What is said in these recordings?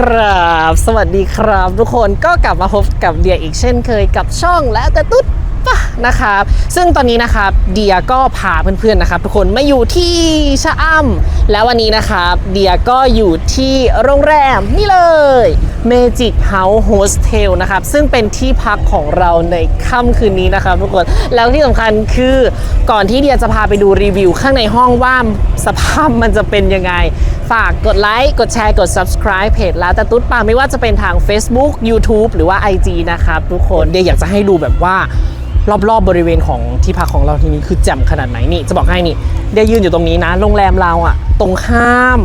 ครับ สวัสดีครับ ทุกคนก็กลับมาพบกับเดียอีกเช่นเคยกับช่องแล้วแต่ตุ๊ดปะนะครับซึ่งตอนนี้นะครับเดียก็พาเพื่อนๆนะครับ ทุกคนมาอยู่ที่ชะอำแล้ววันนี้นะครับเดียก็อยู่ที่โรงแรมนี่เลย Magic House Hostel นะครับซึ่งเป็นที่พักของเราในค่ำคืนนี้นะครับทุกคนแล้วที่สำคัญคือก่อนที่เดียจะพาไปดูรีวิวข้างในห้องว่าสภาพมันจะเป็นยังไง ฝากกดไลค์ กดแชร์ กด subscribe เพจแล้วแต่ตุ๊ดปาไม่ว่าจะเป็นทาง Facebook YouTube หรือว่า IG นะครับทุกคนเดี๋ยวอยากจะให้ดูแบบว่ารอบๆบบริเวณของที่พักของเราที่นี้คือแจ่มขนาดไหนนี่จะบอกให้นี่เดี๋ยวยืนอยู่ตรงนี้นะ โรงแรมเราอะตรงข้าม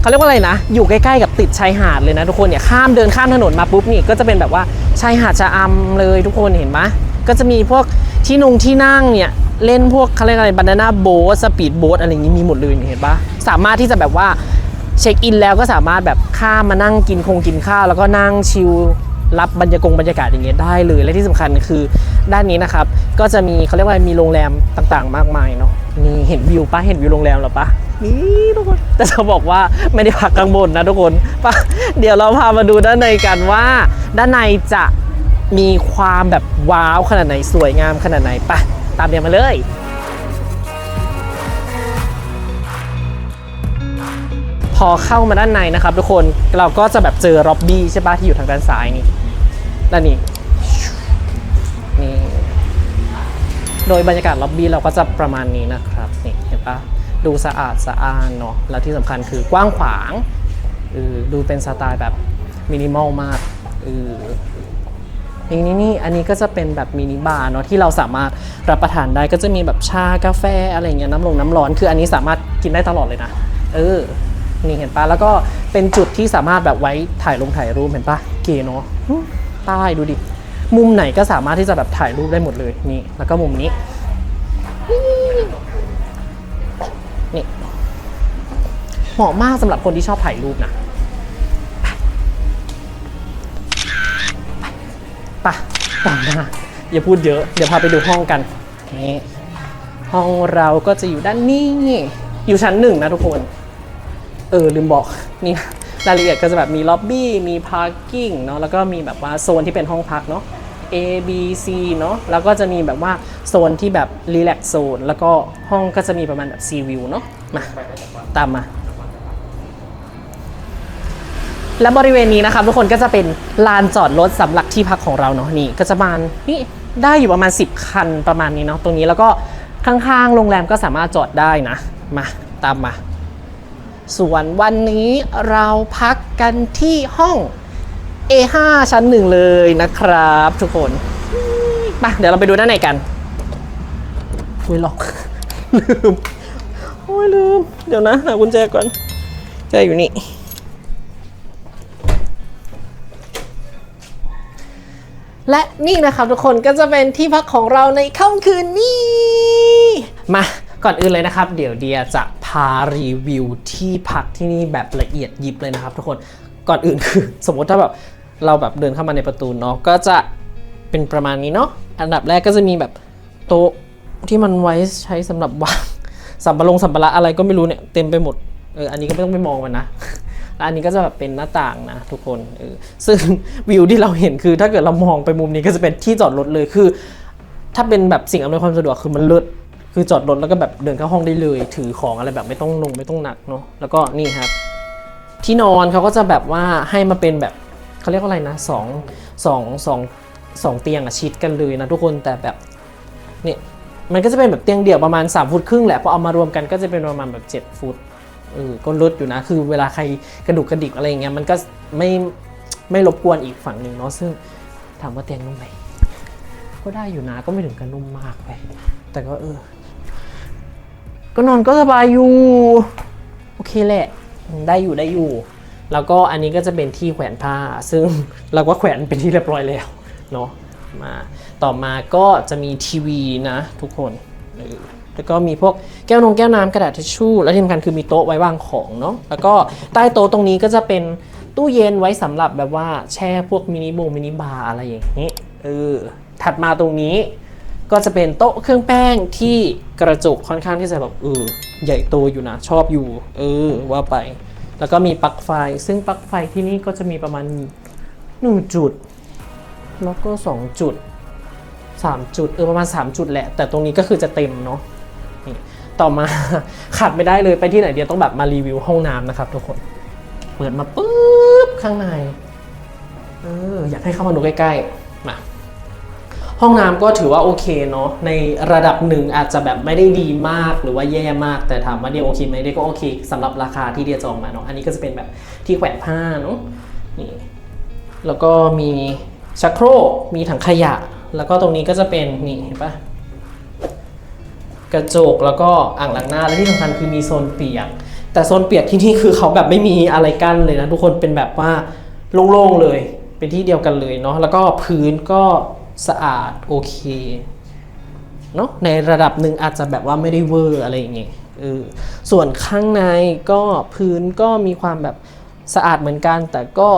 เขาเรียกว่าอะไรนะ อยู่ใกล้ๆกับติดชายหาดเลยนะทุกคนเนี่ยข้ามเดินข้ามถนนมาปุ๊บนี่ก็จะเป็นแบบว่าชายหาดชะอำเลยทุกคนเห็นไหมก็จะมีพวกที่นุงที่นั่งเนี่ย เล่นพวกเขาเรียกอะไรบานาน่าโบ๊ทสปีดโบ๊ทอะไรอย่างนี้มีหมดเลยเห็นปะสามารถที่จะแบบว่าเช็คอินแล้วก็สามารถแบบข้ามมานั่งกินคงกินข้าว แล้วก็นั่งชิลรับบรรยากงบรรยากาศอย่างเงี้ยได้เลย และที่สำคัญคือด้านนี้นะครับ ก็จะมีเขาเรียกว่ามีโรงแรมต่างๆ มากมายเนาะนี่เห็นวิวปะเห็นวิวโรงแรมหรอปะนี่ทุกคนแต่จะบอกว่าไม่ได้พักข้างบนนะทุกคนปะเดี๋ยวเราพามาดูด้านในกันว่า ด้านในจะมีความแบบว้าวขนาดไหนสวยงามขนาดไหนปะ ตามเดียวมาเลยพอเข้ามาด้านในนะครับทุกคนเราก็จะแบบเจอล็อบบี้ใช่ปะที่อยู่ทางด้านซ้ายนี่ด้านนี้นี่โดยบรรยากาศล็อบบี้เราก็จะประมาณนี้นะครับนี่เห็นปะดูสะอาดสะอ้านเนาะแล้วที่สำคัญคือกว้างขวางดูเป็นสไตล์แบบมินิมอลมากเออ นี่นี่นี่อันนี้ก็จะเป็นแบบมินิบาร์เนาะที่เราสามารถรับประทานได้ก็จะมีแบบชากาแฟอะไรเงี้ยน้ำลงน้ำร้อน คืออันนี้สามารถกินได้ตลอดเลยนะ เออนี่เห็นปะแล้วก็เป็นจุดที่สามารถแบบไว้ถ่ายลงถ่ายรูปเห็นปะเก๋เนาะใต้ดูดิมุมไหนก็สามารถที่จะแบบถ่ายรูปได้หมดเลยนี่ แล้วก็มุมนี้นี่เหมาะมากสำหรับคนที่ชอบถ่ายรูปนะ ไปตามมาอย่าพูดเยอะ เดี๋ยวพาไปดูห้องกันนี่ห้องเราก็จะอยู่ด้านนี้ อยู่ชั้นหนึ่งนะทุกคน เออลืมบอกนี่รายละเอียดก็จะแบบมีล็อบบี้ มีพาร์กิ้งเนาะ แล้วก็มีแบบว่าโซนที่เป็นห้องพักเนาะ A B C เนาะ แล้วก็จะมีแบบว่าโซนที่แบบรีแลกซ์โซน แล้วก็ห้องก็จะมีประมาณแบบ C view เนาะ มา ตามมา และบริเวณนี้นะครับทุกคนก็จะเป็นลานจอดรถสำหรับที่พักของเราเนาะนี่ก็จะประมาณนี่ได้อยู่ประมาณ 10 คันประมาณนี้เนาะตรงนี้แล้วก็ข้างๆ โรงแรมก็สามารถจอดได้นะ มาตามมา ส่วนวันนี้เราพักกันที่ห้อง A5 ชั้นหนึ่งเลยนะครับทุกคนมาเดี๋ยวเราไปดูด้านในกันอุ้ยล็อกลืมโอ้ยลืม เดี๋ยวนะหากุญแจก่อนแจอยู่นี่ และนี่นะครับทุกคนก็จะเป็นที่พักของเราในค่ำคืนนี้ มาก่อนอื่นเลยนะครับ เดี๋ยวเดียจะพารีวิวที่พักที่นี่แบบละเอียดยิบเลยนะครับ ทุกคนก่อนอื่นคือ สมมติถ้าแบบเราแบบเดินเข้ามาในประตูเนาะก็จะเป็นประมาณนี้เนาะอันดับแรกก็จะมีแบบโต๊ะที่มันไว้ใช้สำหรับวางสัมปะลงสัมปะระอะไรก็ไม่รู้เนี่ยเต็มไปหมดเอออันนี้ก็ไม่ต้องไปมองมันนะ แล้วอันนี้ก็จะแบบเป็นหน้าต่างนะทุกคนเออซึ่งวิวที่เราเห็นคือ ถ้าเกิดเรามองไปมุมนี้ก็จะเป็นที่จอดรถเลยคือ ถ้าเป็นแบบสิ่งอำนวยความสะดวกคือมันเลิศคือจอดรถแล้วก็แบบเดินเข้าห้องได้เลย ถือของอะไรแบบไม่ต้องลงไม่ต้องหนักเนาะแล้วก็นี่ครับ ที่นอนเขาก็จะแบบว่าให้มาเป็นแบบเขาเรียกว่าอะไรนะสองสองสองสองเตียงอะชิดกันเลยนะทุกคนแต่แบบนี่มันก็จะเป็นแบบเตียงเดี่ยวประมาณ3ฟุตครึ่งแหละพอเอามารวมกันก็จะเป็นประมาณแบบ 7 ฟุต เออก็ลดอยู่นะ คือเวลาใครกระดุกกระดิกอะไรเงี้ยมันก็ไม่ไม่รบกวนอีกฝั่งหนึ่งเนาะซึ่งถามว่าเตียงนุ่มไหมก็ได้อยู่นะก็ไม่ถึงกับนุ่มมากไปแต่ก็เออ ก็นอนก็สบายอยู่โอเคแหละ ได้อยู่ได้อยู่ แล้วก็อันนี้ก็จะเป็นที่แขวนผ้า ซึ่งเราก็แขวนเป็นที่เรียบร้อยแล้วเนาะมาต่อมาก็จะมีทีวีนะทุกคนเออ แล้วก็มีพวกแก้วนงแก้วน้ำกระดาษทิชชู่ และที่สำคัญคือมีโต๊ะไว้วางของเนาะแล้วก็ใต้โต๊ะตรงนี้ก็จะเป็นตู้เย็นไว้สำหรับแบบว่าแช่พวกมินิโบมินิบาร์อะไรอย่างนี้เออถัดมาตรงนี้ก็จะเป็นโต๊ะเครื่องแป้งที่กระจกค่อนข้างที่จะแบบเออใหญ่โตอยู่นะชอบอยู่ เออว่าไป แล้วก็มีปลั๊กไฟ ซึ่งปลั๊กไฟที่นี่ก็จะมีประมาณหนึ่งจุด แล้วก็สองจุดสามจุด เออประมาณสามจุดแหละ แต่ตรงนี้ก็คือจะเต็มเนาะ นี่ต่อมา ขาดไม่ได้เลยไปที่ไหนเดียวต้องแบบมารีวิวห้องน้ำนะครับทุกคน เปิดมาปุ๊บข้างในเอออยากให้เข้ามาดูใกล้ๆมาห้องน้ำก็ถือว่าโอเคเนาะในระดับหนึ่งอาจจะแบบไม่ได้ดีมากหรือว่าแย่มาก แต่ถามว่าเดียโอเคไหมเดียก็โอเคสำหรับราคาที่เดียจองมาเนาะอันนี้ก็จะเป็นแบบที่แขวนผ้าเนาะนี่แล้วก็มีชักโครกมีถังขยะ แล้วก็ตรงนี้ก็จะเป็นนี่เห็นปะ กระจกแล้วก็อ่างล้างหน้าและที่สำคัญคือมีโซนเปียก แต่โซนเปียกที่นี่คือเขาแบบไม่มีอะไรกั้นเลยนะทุกคนเป็นแบบว่าโล่งๆเลย เป็นที่เดียวกันเลยเนาะแล้วก็พื้นก็สะอาดโอเคเนาะในระดับหนึ่งอาจจะแบบว่าไม่ได้เวอร์อะไรอย่างเงี้ยเออส่วนข้างในก็พื้นก็มีความแบบสะอาดเหมือนกัน แต่ก็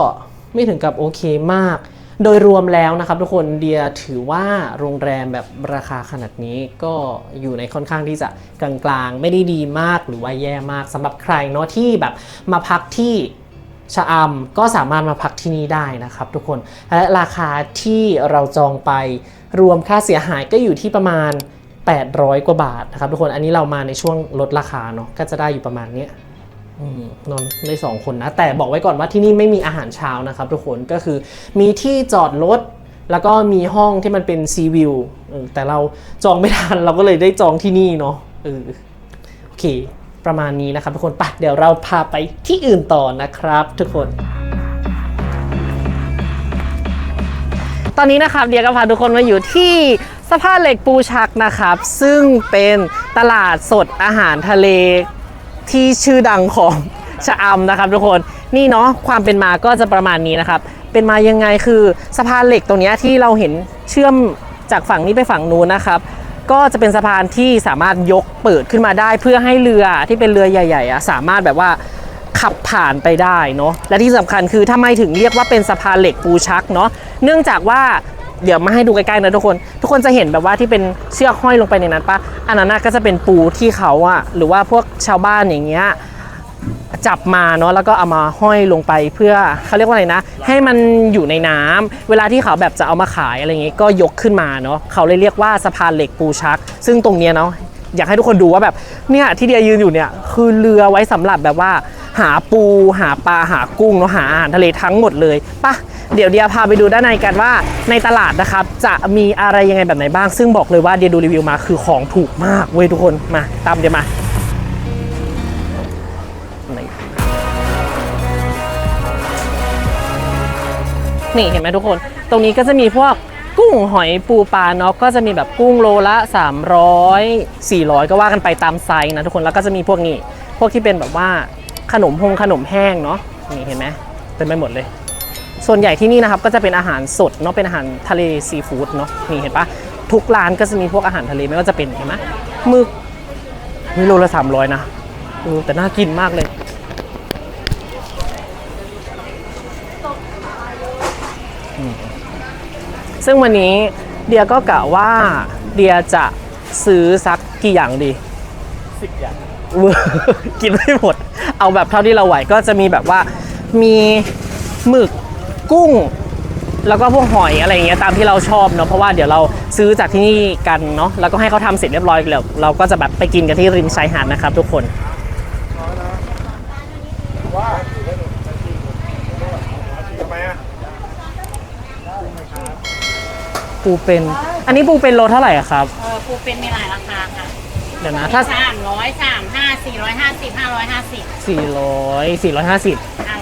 ไม่ถึงกับโอเคมาก โดยรวมแล้วนะครับทุกคนเดียถือว่าโรงแรมแบบราคาขนาดนี้ก็อยู่ในค่อนข้างที่จะกลางๆ ไม่ได้ดีมากหรือว่าแย่มากสำหรับใครเนาะที่แบบมาพักที่ชะอำก็สามารถมาพักที่นี่ได้นะครับทุกคนและราคาที่เราจองไปรวมค่าเสียหายก็อยู่ที่ประมาณ 800 กว่าบาทนะครับทุกคนอันนี้เรามาในช่วงลดราคาเนาะก็จะได้อยู่ประมาณนี้ นอนได้สองคนนะ แต่บอกไว้ก่อนว่าที่นี่ไม่มีอาหารเช้านะครับทุกคนก็คือมีที่จอดรถแล้วก็มีห้องที่มันเป็นซีวิวแต่เราจองไม่ทันเราก็เลยได้จองที่นี่เนาะเออโอเค ประมาณนี้นะครับทุกคนปะเดี๋ยวเราพาไปที่อื่นต่อนะครับ ทุกคนตอนนี้นะครับเดียก็พาทุกคนมาอยู่ที่สะพานเหล็กปูชักนะครับ ซึ่งเป็นตลาดสดอาหารทะเล ที่ชื่อดังของชะอำนะครับทุกคนนี่เนาะความเป็นมาก็จะประมาณนี้นะครับ เป็นมายังไงคือสะพานเหล็กตรงนี้ที่เราเห็นเชื่อมจากฝั่งนี้ไปฝั่งนู้นนะครับ ก็จะเป็นสะพานที่สามารถยกเปิดขึ้นมาได้ เพื่อให้เรือที่เป็นเรือใหญ่ๆอะสามารถแบบว่าขับผ่านไปได้เนาะและที่สำคัญคือทำไมถึงเรียกว่าเป็นสะพานเหล็กปูชักเนาะเนื่องจากว่า เดี๋ยวมาให้ดูใกล้ๆนะทุกคน ทุกคนจะเห็นแบบว่าที่เป็นเชือกห้อยลงไปในนั้นปะอันนั้นก็จะเป็นปูที่เขาอะหรือว่าพวกชาวบ้านอย่างเงี้ยจับมาเนาะแล้วก็เอามาห้อยลงไปเพื่อเขาเรียกว่าอะไรนะ ให้มันอยู่ในน้ำเวลาที่เขาแบบจะเอามาขายอะไรเงี้ยก็ยกขึ้นมาเนาะเขาเลยเรียกว่าสะพานเหล็กปูชัก ซึ่งตรงเนี้ยเนาะอยากให้ทุกคนดูว่าแบบเนี่ยที่เดียยืนอยู่เนี่ยคือเรือไว้สำหรับแบบว่า หาปูหาปลาหากุ้งเนาะหาอาหารทะเลทั้งหมดเลยปะ เดี๋ยวเดียพาไปดูด้านในกันว่าในตลาดนะครับจะมีอะไรยังไงแบบไหนบ้าง ซึ่งบอกเลยว่าเดียดูรีวิวมาคือของถูกมากเว้ยทุกคนมาตามเดียมานี่เห็นไหมทุกคน ตรงนี้ก็จะมีพวกกุ้งหอยปูปลาเนาะก็จะมีแบบกุ้งโลละ 300 400 ก็ว่ากันไปตามไซส์นะทุกคนแล้วก็จะมีพวกนี้ พวกที่เป็นแบบว่าขนมพงขนมแห้งเนาะนี่เห็นไหมเต็มไปหมดเลย ส่วนใหญ่ที่นี่นะครับก็จะเป็นอาหารสดเนาะเป็นอาหารทะเลซีฟู้ดเนาะนี่เห็นปะทุกร้านก็จะมีพวกอาหารทะเลไม่ว่าจะเป็นเห็นไหมหมึกมีโลละ300นะเออแต่น่ากินมากเลย ซึ่งวันนี้เดียก็กะว่าเดียจะซื้อสักกี่อย่างดีสิบอย่างเวอร์กินไม่หมด เอาแบบเท่าที่เราไหวก็จะมีแบบว่ามีหมึก กุ้ง แล้วก็พวกหอยอะไรอย่างเงี้ยตามที่เราชอบเนาะเพราะว่าเดี๋ยวเราซื้อจากที่นี่กันเนาะแล้วก็ให้เขาทำเสร็จเรียบร้อยแล้วเราก็จะแบบไปกินกันที่ริมชายหาดนะครับ ทุกคนว่าทำไมอะปูเป็น อันนี้ปูเป็นโลเท่าไหร่อะครับเออปูเป็นมีหลายราคาค่ะเดี๋ยวนะถ้าสามร้อยสามห้าสี่ร้อยห้าสิบห้าร้อยห้าสิบ400 450ห้า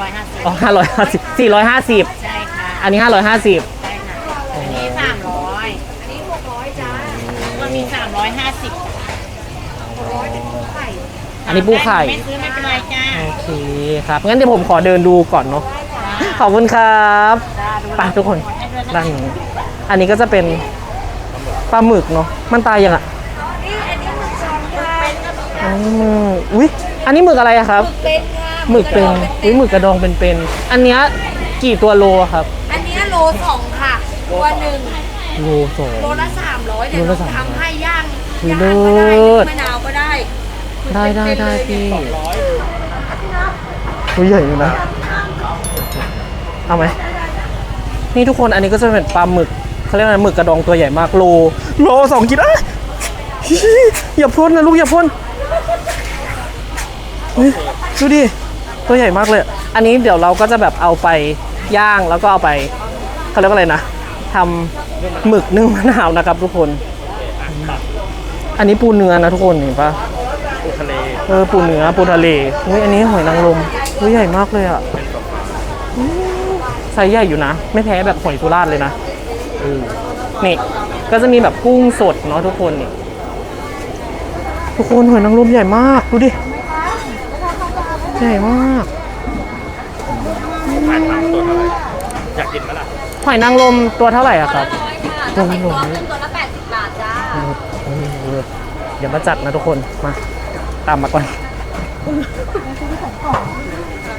ร้อยห้าสิบอ๋อ550 450ใช่ค่ะอันนี้550ใช่ค่ะอันนี้สามร้อยอันนี้หกร้อยจ้าก็มีสามร้อยห้าสิบอันนี้ปูไข่ไม่ซื้อไม่เป็นไรจ้าโอเคครับงั้นเดี๋ยวผมขอเดินดูก่อนเนาะขอบคุณครับจ้าดูไปทุกคนให้ด้วยนะด้านนี้อันนี้ก็จะเป็นปลาหมึกเนาะมันตายยังอะอ๋ออุ้ยอันนี้หมึกอะไรอะครับเป็นค่ะ หมึกเป็นอุ้ยหมึกกระดองเป็นเป็นๆอันเนี้ยกี่ตัวโลอะครับอันเนี้ยโลสองค่ะ ตัวหนึ่งโลสอง โลละสามร้อยเดี๋ยวโลละเรา300ทำให้ย่างอุ๊ยย่างก็ได้เลิศ มะนาวก็ได้ได้ได้ได้เป็นๆเลยพี่เนี่ยตัวใหญ่อยู่นะเอาไหมนี่ทุกคนอันนี้ก็จะเป็นปลาหมึกเขาเรียกว่าอะไรหมึกกระดองตัวใหญ่มากโลโลสองกิโลอะฮิอย่าพ่นนะลูกอย่าพ่นเฮ้ยดูดิ ตัวใหญ่มากเลย อันนี้เดี๋ยวเราก็จะแบบเอาไปย่างแล้วก็เอาไปเขาเรียกว่าอะไรนะทำหมึกนึ่งมะนาวนะครับทุกคน อันนี้ปูเนื้อนะทุกคนเห็นปะปูทะเลเออปูเนื้อปูทะเลอุ้ยอันนี้หอยนางรมตัวใหญ่มากเลยอะอืมไซส์ใหญ่อยู่นะ ไม่แพ้แบบหอยสุราษฎร์เลยนะเออนี่ ก็จะมีแบบกุ้งสดเนาะทุกคนนี่ทุกคนหอยนางรมใหญ่มาก ดูดิ ใหญ่มากขายทางตัวเท่าไหร่อยากกินไหมล่ะหอยนางรมตัวเท่าไหร่อะครับ ร้อยค่ะถ้าเป็นตัวขึ้นตัวละแปดสิบบาทจ้าเออเดี๋ยวมาจัดนะทุกคน มา ตามมาก่อน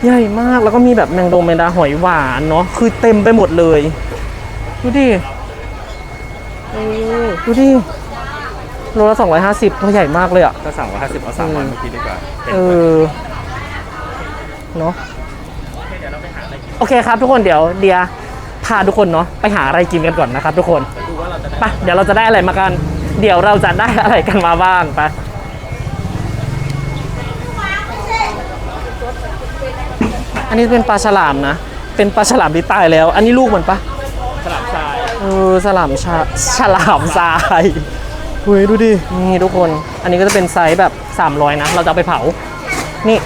ใหญ่มากแล้วก็มีแบบแมงดงแมงดาหอยหวานเนาะคือเต็มไปหมดเลย ดูดิเออดูดิโลละ250 ตัวใหญ่มากเลยอะถ้าสั่งร้อยห้าสิบเอาสามร้อยเมื่อกี้ดีกว่า เป็นเออ เนาะโอเคครับทุกคนเดี๋ยวเดียพาทุกคนเนาะไปหาอะไรกินกันก่อนนะครับทุกคนไปเดี๋ยวเราจะได้อะไรมากัน เดี๋ยวเราจะได้อะไรกันมาบ้างไปอันนี้เป็นปลาฉลามนะ เป็นปลาฉลามที่ตายแล้ว อันนี้ลูกมันปะสลับชายเออฉลามชาฉลามทรายเฮ้ยดูดิ นี่ทุกคน อันนี้ก็จะเป็นไซส์แบบ 300 นะ เราจะเอาไปเผา นี่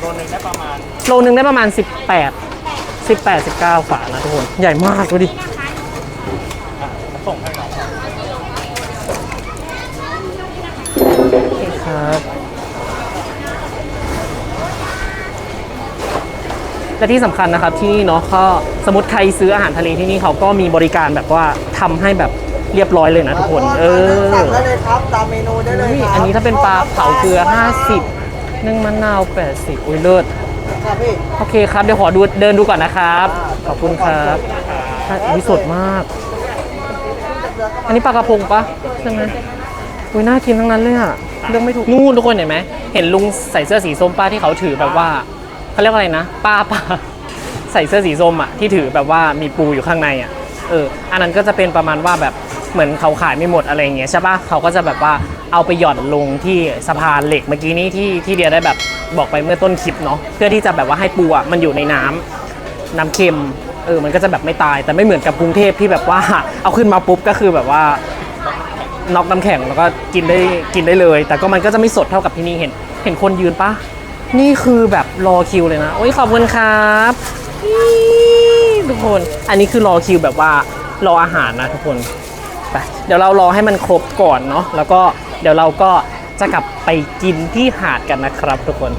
โดนหนึ่งได้ประมาณ โลนึงได้ประมาณ 18 18 19ฝานะทุกคน ใหญ่มากดูดิส่งให้เราโอเคครับและที่สำคัญนะครับที่นี่เนาะก็สมมติใครซื้ออาหารทะเลที่นี่เขาก็มีบริการแบบว่าทำให้แบบเรียบร้อยเลยนะทุกคน เออสั่งได้เลยครับตามเมนูได้เลยอุ้ยครับอันนี้ถ้าเป็นปลาเผาเกลือ 50 นึ่งมะนาว 80 อุ้ยเลิศ ครับพี่โอเคครับเดี๋ยวขอดูเดินดูก่อนนะครับ ขอบคุณครับอุ้ยสดมาก อันนี้ปลากระพงปะใช่ไหมอุ้ยน่ากินทั้งนั้นเลยอะเรื่องไม่ถูกนู่นทุกคนเห็นไหมเห็นลุงใส่เสื้อสีส้มป้าที่เขาถือแบบว่าเขาเรียกว่าอะไรนะ ป้าป้าใส่เสื้อสีส้มอะที่ถือแบบว่ามีปูอยู่ข้างในอะเอออันนั้นก็จะเป็นประมาณว่าแบบ เหมือนเขาขายไม่หมดอะไรเงี้ยใช่ปะเขาก็จะแบบว่าเอาไปหย่อนลงที่สะพานเหล็กเมื่อกี้นี้ที่ที่เดียได้แบบบอกไปเมื่อต้นคลิปเนาะเพื่อที่จะแบบว่าให้ปูอะมันอยู่ในน้ำน้ำเค็มเออมันก็จะแบบไม่ตาย แต่ไม่เหมือนกับกรุงเทพที่แบบว่า เอาขึ้นมาปุ๊บก็คือแบบว่าน็อกน้ำแข็งแล้วก็กินได้กินได้เลย แต่ก็มันก็จะไม่สดเท่ากับที่นี่เห็น เห็นคนยืนปะนี่คือแบบรอคิวเลยนะโอ้ยขอบคุณครับทุกคน อันนี้คือรอคิวแบบว่ารออาหารนะทุกคน ไปเดี๋ยวเรารอให้มันครบก่อนเนาะแล้วก็เดี๋ยวเราก็จะกลับไปกินที่หาดกันนะครับทุกคน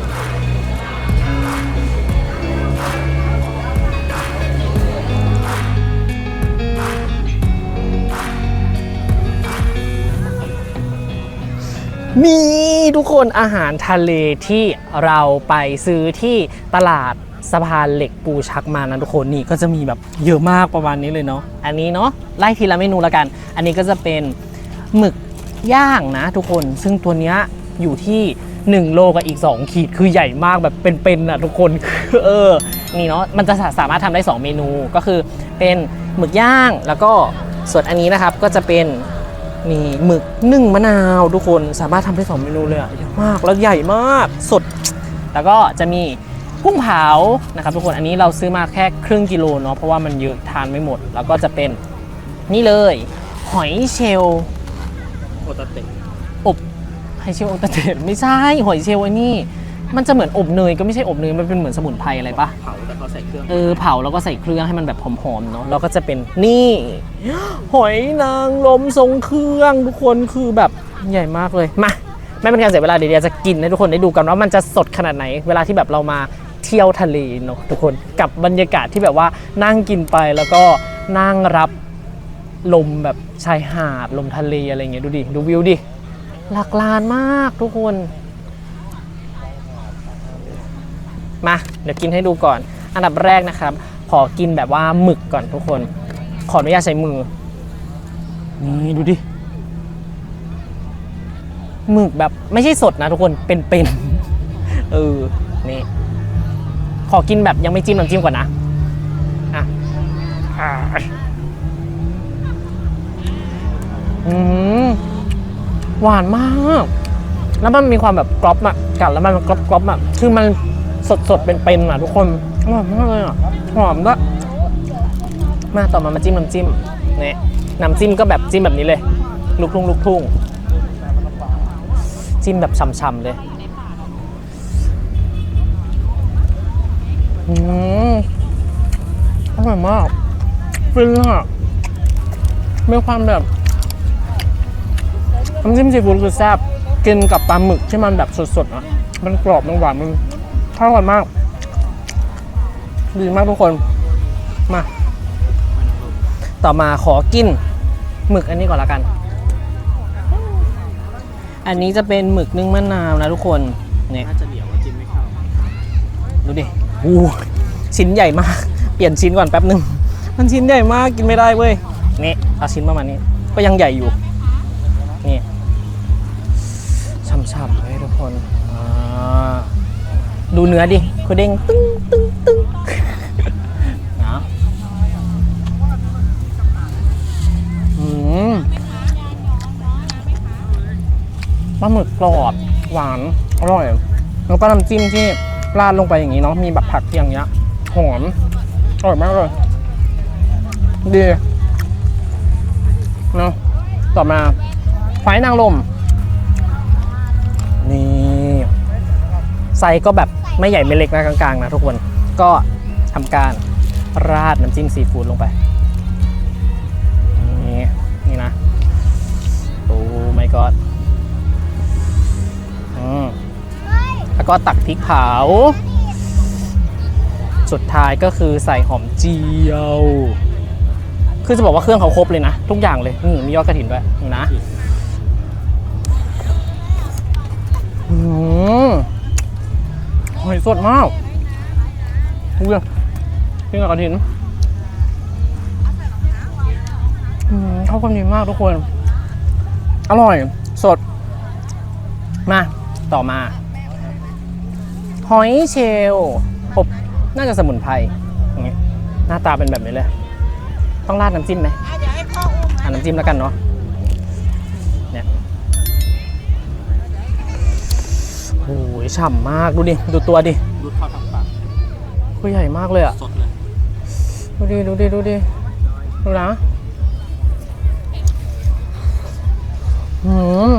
มีทุกคนอาหารทะเลที่เราไปซื้อที่ตลาด สะพานเหล็กปูชักมานะทุกคนนี่ก็จะมีแบบเยอะมากประมาณนี้เลยเนาะอันนี้เนาะไล่ทีละเมนูละกัน อันนี้ก็จะเป็นหมึกย่างนะทุกคนซึ่งตัวเนี้ยอยู่ที่ 1 โลกับอีก 2 ขีดคือใหญ่มากแบบเป็นๆนะทุกคนเออนี่เนาะมันจะสามารถทำได้ 2 เมนูก็คือเป็นหมึกย่างแล้วก็ส่วนอันนี้นะครับก็จะเป็นมีหมึกนึ่งมะนาวทุกคนสามารถทำได้สองเมนูเลยอะเยอะมากแล้วใหญ่มากสด แล้วก็จะมี กุ้งเผานะครับทุกคนอันนี้เราซื้อมาแค่ครึ่งกิโลเนาะเพราะว่ามันเยอะทานไม่หมด แล้วก็จะเป็นนี่เลย หอยเชลล์โอตาเตะอบหอยเชลล์โอตาเตะไม่ใช่หอยเชลล์ไอ้นี่มันจะเหมือนอบเนยก็ไม่ใช่อบเนยมันเป็นเหมือนสมุนไพรอะไรปะเผาแต่เขาใส่เครื่องเออเผาแล้วก็ใส่เครื่องให้มันแบบหอมๆเนาะแล้วก็จะเป็นนี่ หอยนางรมทรงเครื่องทุกคนคือแบบใหญ่มากเลยมาไม่เป็นการเสียเวลาเดี๋ยวเดียวจะกินให้ทุกคนได้ดูกันว่ามันจะสดขนาดไหน เวลาที่แบบเรามา เที่ยวทะเลเนาะทุกคนกับบรรยากาศที่แบบว่านั่งกินไปแล้วก็นั่งรับลมแบบชายหาดลมทะเลอะไรเงี้ยดูดิดูวิวดิหลักลานมากทุกคน มาเดี๋ยวกินให้ดูก่อน อันดับแรกนะครับ ขอกินแบบว่าหมึกก่อนทุกคน ขออนุญาตใช้มือนี่ดูดิหมึกแบบไม่ใช่สดนะทุกคนเป็นๆเออนี่ ขอกินแบบยังไม่จิ้มน้ำจิ้มก่อนนะอะอืมหวานมาก แล้วมันมีความแบบกรอบอะกัดแล้วมันกรอบกรอบอะคือมันสดสดเป็นๆอะทุกคนอร่อยมากเลยอะหอมด้วยมาต่อมามาจิ้มน้ำจิ้มเนี่ยน้ำจิ้มก็แบบจิ้มแบบนี้เลยลูกทุ่งลูกทุ่งจิ้มแบบช่ำๆเลย อืมอร่อยมากฟินอะมีความแบบน้ำจิ้มซีฟู้ดคือแซ่บกินกับปลาหมึกที่มันแบบสดๆอะ มันกรอบมันหวานมันอร่อยมาก ดีมากทุกคน มา ต่อมาขอกินหมึกอันนี้ก่อนละกัน อันนี้จะเป็นหมึกนึ่งมะนาวนะทุกคน เนี่ยน่าจะเหนียวว่าจิ้มไม่เข้า ดูดิ อู้ชิ้นใหญ่มาก เปลี่ยนชิ้นก่อนแป๊บหนึ่งมันชิ้นใหญ่มากกินไม่ได้เว้ย นี่เอาชิ้นประมาณนี้ ก็ยังใหญ่อยู่ นี่ช่ำๆเลยทุกคนดูเนื้อดิคือเด้งตึ้งตึ้งตึ้งนะอืมปลาหมึกกรอบ หวาน อร่อย แล้วก็น้ำจิ้มที่ ราดลงไปอย่างนี้เนาะมีแบบผักอย่างเงี้ยหอมอร่อยมากเลยดีเนาะต่อมาไฟนางลม นี่ไซส์ก็แบบไม่ใหญ่ไม่เล็กนะกลางๆนะทุกคนก็ทำการราดน้ำจิ้มซีฟู้ดลงไป นี่นี่นะ โอ้ my god อื แล้วก็ตักพริกเผา สุดท้ายก็คือใส่หอมเจียว คือจะบอกว่าเครื่องเขาครบเลยนะ ทุกอย่างเลย นี่มียอดกระถินด้วยนะอืมหอยสดมากดูดิกินกับกระถินเข้ากันดีมากทุกคน อร่อย สด มา ต่อมา หอยเชลล์อบน่าจะสมุนไพรอย่างเงี้ยหน้าตาเป็นแบบนี้เลย ต้องราดน้ำจิ้มไหมอ่าน้ำจิ้มแล้วกันเนาะเนี่ยโอ้ยฉ่ำมากดูดิ ดูตัวดิรูดเข้าทางปากตัวใหญ่มากเลยอะสดเลย ดูดิ ดูดิ ดูดิ ดูนะหืม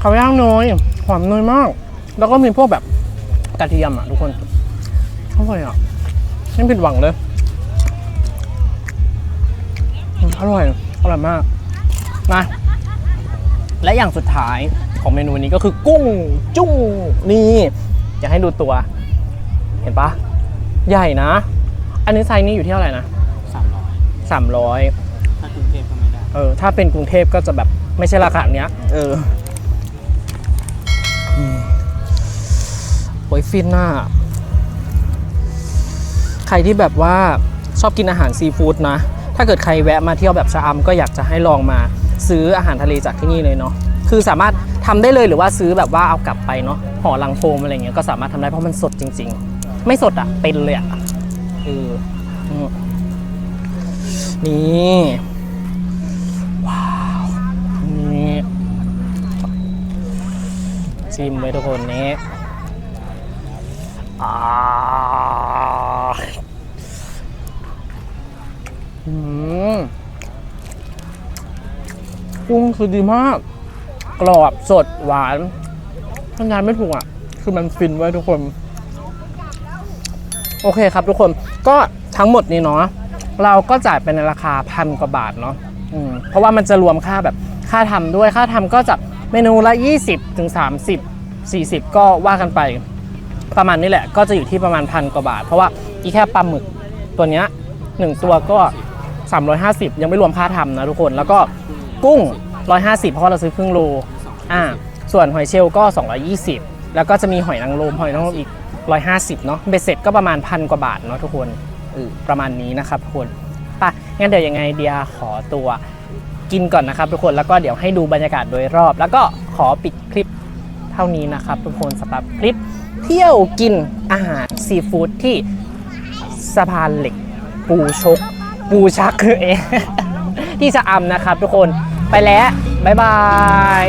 เขาย่างเนยหอมเนยมาก แล้วก็มีพวกแบบกระเทียมอะทุกคนอร่อยอะไม่ผิดหวังเลยอืมอร่อย อร่อยมาก มา และอย่างสุดท้ายของเมนูนี้ก็คือกุ้งจุ้งนี่อยากให้ดูตัว เห็นปะใหญ่นะ อันนี้ไซส์นี้อยู่ที่เท่าไหร่นะสามร้อย300ถ้ากรุงเทพก็ไม่ได้ เออ ถ้าเป็นกรุงเทพก็จะแบบไม่ใช่ราคาเนี้ย เอออื ยฟินน่ะใครที่แบบว่าชอบกินอาหารซีฟู้ดนะ ถ้าเกิดใครแวะมาเที่ยวแบบชะอำก็อยากจะให้ลองมาซื้ออาหารทะเลจากที่นี่เลยเนาะคือสามารถทำได้เลยหรือว่าซื้อแบบว่าเอากลับไปเนาะห่อลังโฟมอะไรเงี้ยก็สามารถทำได้เพราะมันสดจริง ๆ ไม่สดอะเป็นเลยอะเออนี่ว้าวนี่ชิมไว้ทุกคนนี้ กุ้งคือดีมาก กรอบสดหวานบรรยายไม่ถูกอะ คือมันฟินไว้ทุกคน โอเคครับทุกคนก็ทั้งหมดนี้เนาะเราก็จ่ายเป็นในราคาพันกว่าบาทเนาะเพราะว่ามันจะรวมค่าแบบค่าทำด้วยค่าทำก็จะเมนูละ 20ถึง30 40 ก็ว่ากันไป ประมาณนี้แหละก็จะอยู่ที่ประมาณพันกว่าบาท เพราะว่าอีแค่ปลาหมึกตัวเนี้ยหนึ่งตัวก็ 350 ยังไม่รวมค่าทำนะทุกคนแล้วก็กุ้ง 150 เพราะเราซื้อครึ่งโลอ่าส่วนหอยเชลล์ก็ 220 แล้วก็จะมีหอยนางรมหอยนางรมอีก 150 เนาะเบ็ดเสร็จก็ประมาณพันกว่าบาทเนาะทุกคนเออประมาณนี้นะครับทุกคนป่ะงั้นเดี๋ยวยังไงเดียขอตัวกกินก่อนนะครับทุกคนแล้วก็เดี๋ยวให้ดูบรรยากาศโดยรอบ แล้วก็ขอปิดคลิปเท่านี้นะครับทุกคนสำหรับคลิป เที่ยวกินอาหารซีฟู้ดที่สะพานเหล็ก ปูชก ปูชักคือเองที่ชะอำนะครับทุกคนไปแล้ว บ๊ายบาย